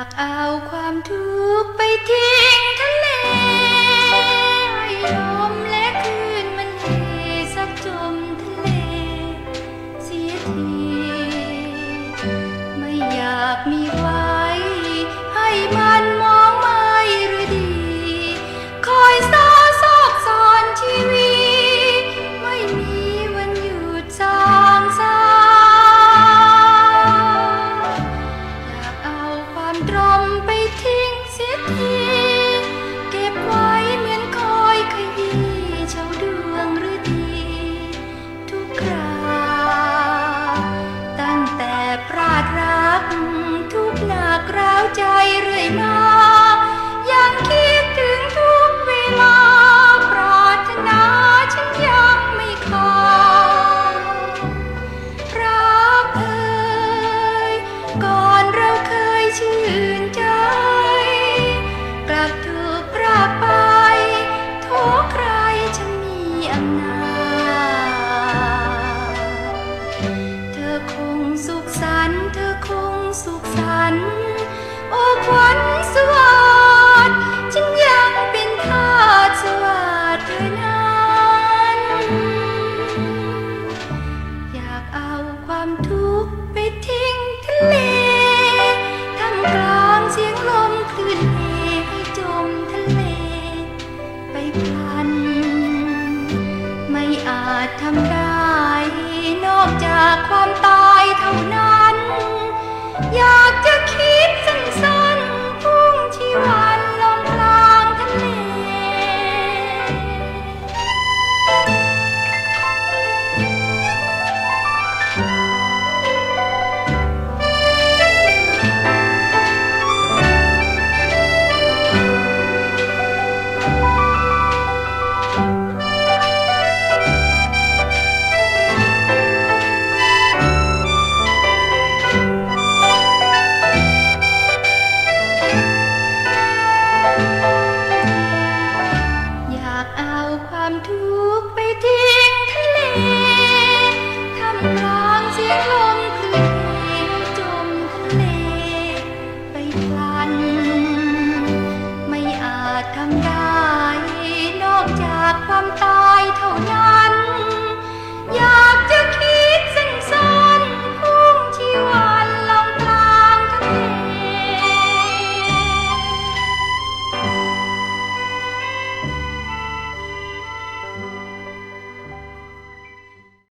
ากเอาความทุกข์ไปทิ้งทะเลลมและคลืนมันเทซักจมทะเล เสียที ไม่อยากมี ใจเรื่อยมา ความทุกข์ไปทิ้งทะเลทำกลางเสียงลมคลื่นเอให้จมทะเล ไปพลัน ไม่อาจทำได้ นอกจากความตายเท่านั้นยา